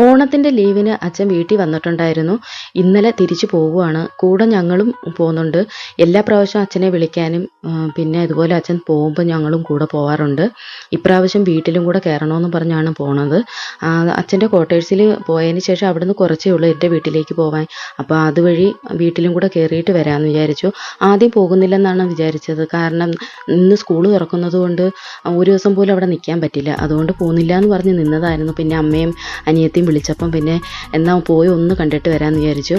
ഓണത്തിന്റെ ലീവിന് അച്ഛൻ വീട്ടിൽ വന്നിട്ടുണ്ടായിരുന്നു. ഇന്നലെ തിരിച്ചു പോവുകയാണ്. കൂടെ ഞങ്ങളും പോകുന്നുണ്ട്. എല്ലാ പ്രാവശ്യവും അച്ഛനെ വിളിക്കാനും പിന്നെ ഇതുപോലെ അച്ഛൻ പോകുമ്പോൾ ഞങ്ങളും കൂടെ പോവാറുണ്ട്. ഇപ്രാവശ്യം വീട്ടിലും കൂടെ കയറണമെന്ന് പറഞ്ഞാണ് പോണത്. അച്ഛന്റെ ക്വാർട്ടേഴ്സിൽ പോയതിന് ശേഷം അവിടുന്ന് കുറച്ചേ ഉള്ളൂ എന്റെ വീട്ടിലേക്ക് പോവാൻ. അപ്പോൾ അതുവഴി വീട്ടിലും കൂടെ കയറിയിട്ട് വരാമെന്ന് വിചാരിച്ചു. ആദ്യം പോകുന്നില്ലെന്നാണ് വിചാരിച്ചത്. കാരണം ഇന്ന് സ്കൂൾ തുറക്കുന്നത് കൊണ്ട് ഒരു ദിവസം പോലും അവിടെ നിൽക്കാൻ പറ്റില്ല. അതുകൊണ്ട് പോകുന്നില്ല എന്ന് പറഞ്ഞ് നിന്നതായിരുന്നു. പിന്നെ അമ്മയും അനിയത്തിയും വിളിച്ചപ്പം പിന്നെ എന്നാൽ പോയി ഒന്ന് കണ്ടിട്ട് വരാമെന്ന് വിചാരിച്ചു.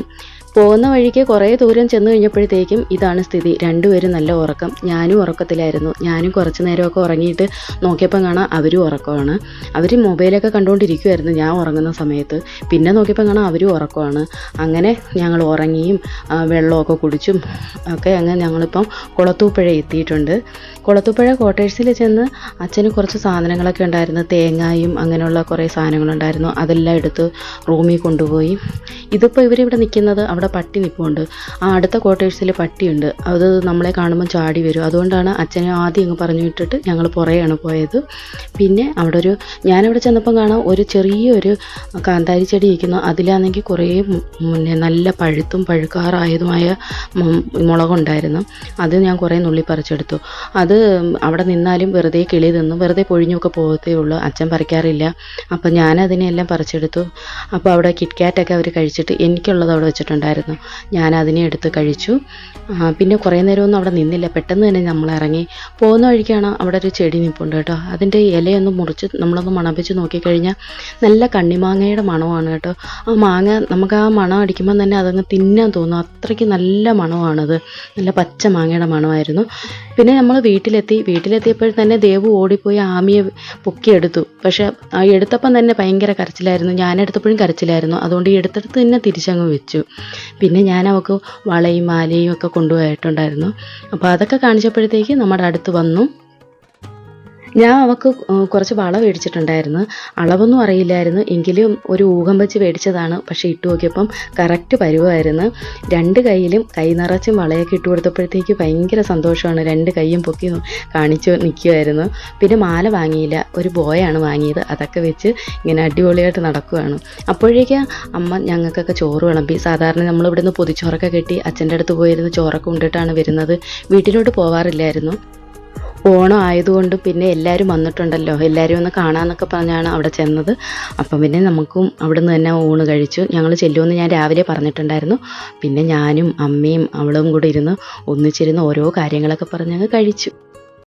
പോകുന്ന വഴിക്ക് കുറേ ദൂരം ചെന്ന് കഴിഞ്ഞപ്പോഴത്തേക്കും ഇതാണ് സ്ഥിതി. രണ്ടുപേരും നല്ല ഉറക്കം. ഞാനും ഉറക്കത്തിലായിരുന്നു. ഞാനും കുറച്ച് നേരമൊക്കെ ഉറങ്ങിയിട്ട് നോക്കിയപ്പം കാണാം അവരും ഉറക്കമാണ്. അവർ മൊബൈലൊക്കെ കണ്ടുകൊണ്ടിരിക്കുമായിരുന്നു ഞാൻ ഉറങ്ങുന്ന സമയത്ത്. പിന്നെ നോക്കിയപ്പം കാണാം അവരും ഉറക്കമാണ്. അങ്ങനെ ഞങ്ങൾ ഉറങ്ങിയും വെള്ളമൊക്കെ കുടിച്ചും ഒക്കെ അങ്ങനെ ഞങ്ങളിപ്പം കുളത്തൂപ്പുഴ എത്തിയിട്ടുണ്ട്. കുളത്തൂപ്പുഴ ക്വാർട്ടേഴ്സിൽ ചെന്ന് അച്ഛന് കുറച്ച് സാധനങ്ങളൊക്കെ ഉണ്ടായിരുന്നു. തേങ്ങായും അങ്ങനെയുള്ള കുറേ സാധനങ്ങളുണ്ടായിരുന്നു. അതെല്ലാം എടുത്ത് റൂമിൽ കൊണ്ടുപോയി. ഇതിപ്പോൾ ഇവരിവിടെ നിൽക്കുന്നത് അവിടെ പട്ടി നിൽപ്പുണ്ട് ആ അടുത്ത ക്വാർട്ടേഴ്സിൽ പട്ടിയുണ്ട്. അത് നമ്മളെ കാണുമ്പോൾ ചാടി വരും. അതുകൊണ്ടാണ് അച്ഛനെ ആദ്യം അങ്ങ് പറഞ്ഞു വിട്ടിട്ട് ഞങ്ങൾ പുറയാണ് പോയത്. പിന്നെ അവിടെ ഒരു ഞാനവിടെ ചെന്നപ്പം കാണാം ഒരു ചെറിയൊരു കാന്താരി ചെടി ഇരിക്കുന്നു അതിലാണെങ്കിൽ കുറേ മുന്നേ നല്ല പഴുത്തും പഴുക്കാറായതുമായ മുളകുണ്ടായിരുന്നു. അത് ഞാൻ കുറേ നുള്ളി പറിച്ചെടുത്തു. അത് അവിടെ നിന്നാലും വെറുതെ കിളി തിന്നും വെറുതെ പൊഴിഞ്ഞൊക്കെ പോകത്തേ ഉള്ളൂ. അച്ഛൻ പറിക്കാറില്ല. അപ്പം ഞാനതിനെല്ലാം പറിച്ചെടുത്തു. അപ്പോൾ അവിടെ കിറ്റ്കാറ്റൊക്കെ അവർ കഴിച്ചിട്ട് എനിക്കുള്ളത് അവിടെ വെച്ചിട്ടുണ്ടായിരുന്നു. ഞാൻ അതിനെ എടുത്ത് കഴിച്ചു. പിന്നെ കുറേ നേരമൊന്നും അവിടെ നിന്നില്ല. പെട്ടെന്ന് തന്നെ നമ്മൾ ഇറങ്ങി. പോകുന്ന വഴിക്കാണ് അവിടെ ഒരു ചെടി നിൽപ്പുണ്ട് കേട്ടോ. അതിന്റെ ഇലയൊന്ന് മുറിച്ച് നമ്മളൊന്ന് മണപ്പിച്ച് നോക്കിക്കഴിഞ്ഞാൽ നല്ല കണ്ണിമാങ്ങയുടെ മണമാണ് കേട്ടോ. ആ മാങ്ങ നമുക്ക് ആ മണം അടിക്കുമ്പോൾ തന്നെ അതങ്ങ് തിന്നാൻ തോന്നും. അത്രയ്ക്ക് നല്ല മണമാണത്. നല്ല പച്ച മാങ്ങയുടെ മണമായിരുന്നു. പിന്നെ നമ്മൾ വീട്ടിലെത്തി. വീട്ടിലെത്തിയപ്പോൾ തന്നെ ദേവു ഓടിപ്പോയി ആമിയെ പൊക്കിയെടുത്തു. പക്ഷേ ആ എടുത്തപ്പം തന്നെ ഭയങ്കര കരച്ചിലായിരുന്നു. ഞാൻ എടുത്തപ്പോഴും കരച്ചിലായിരുന്നു. അതുകൊണ്ട് ഈ എടുത്തെടുത്ത് തന്നെ തിരിച്ചങ്ങ് വെച്ചു. പിന്നെ ഞാൻ അവൾക്ക് വളയും മാലയും ഒക്കെ കൊണ്ടുപോയിട്ടുണ്ടായിരുന്നു. അപ്പോൾ അതൊക്കെ കാണിച്ചപ്പോഴത്തേക്ക് നമ്മുടെ അടുത്ത് വന്നു. ഞാൻ അവൾക്ക് കുറച്ച് വള മേടിച്ചിട്ടുണ്ടായിരുന്നു. അളവൊന്നും അറിയില്ലായിരുന്നു. എങ്കിലും ഒരു ഊഹം വെച്ച് മേടിച്ചതാണ്. പക്ഷേ ഇട്ട് നോക്കിയപ്പം കറക്റ്റ് പരുവായിരുന്നു. രണ്ട് കൈയിലും കൈ നിറച്ചും വളയൊക്കെ ഇട്ട് കൊടുത്തപ്പോഴത്തേക്ക് ഭയങ്കര സന്തോഷമാണ്. രണ്ട് കൈയും പൊക്കി കാണിച്ചു കാണിച്ച് നിൽക്കുമായിരുന്നു പിന്നെ മാല വാങ്ങിയില്ല. ഒരു ബോയാണ് വാങ്ങിയത്. അതൊക്കെ വെച്ച് ഇങ്ങനെ അടിപൊളിയായിട്ട് നടക്കുകയാണ് അപ്പോഴേക്ക് അമ്മ ഞങ്ങൾക്കൊക്കെ ചോറ് വിളമ്പി. സാധാരണ നമ്മൾ ഇവിടുന്ന് പൊതിച്ചോറൊക്കെ കെട്ടി അച്ഛന്റെ അടുത്ത് പോയിരുന്ന് ചോറൊക്കെ കൊണ്ടിട്ടാണ് വരുന്നത്. വീട്ടിലോട്ട് പോവാറില്ലായിരുന്നു. ഓണം ആയതുകൊണ്ട് പിന്നെ എല്ലാവരും വന്നിട്ടുണ്ടല്ലോ. എല്ലാവരും ഒന്ന് കാണാമെന്നൊക്കെ പറഞ്ഞാണ് അവിടെ ചെന്നത്. അപ്പം പിന്നെ നമുക്കും അവിടെ നിന്ന് തന്നെ ഊണ് കഴിച്ചു. ഞങ്ങൾ ചെല്ലുമെന്ന് ഞാൻ രാവിലെ പറഞ്ഞിട്ടുണ്ടായിരുന്നു. പിന്നെ ഞാനും അമ്മയും അവളും കൂടി ഇരുന്ന് ഒന്നിച്ചിരുന്ന് ഓരോ കാര്യങ്ങളൊക്കെ പറഞ്ഞങ്ങ് കഴിച്ചു.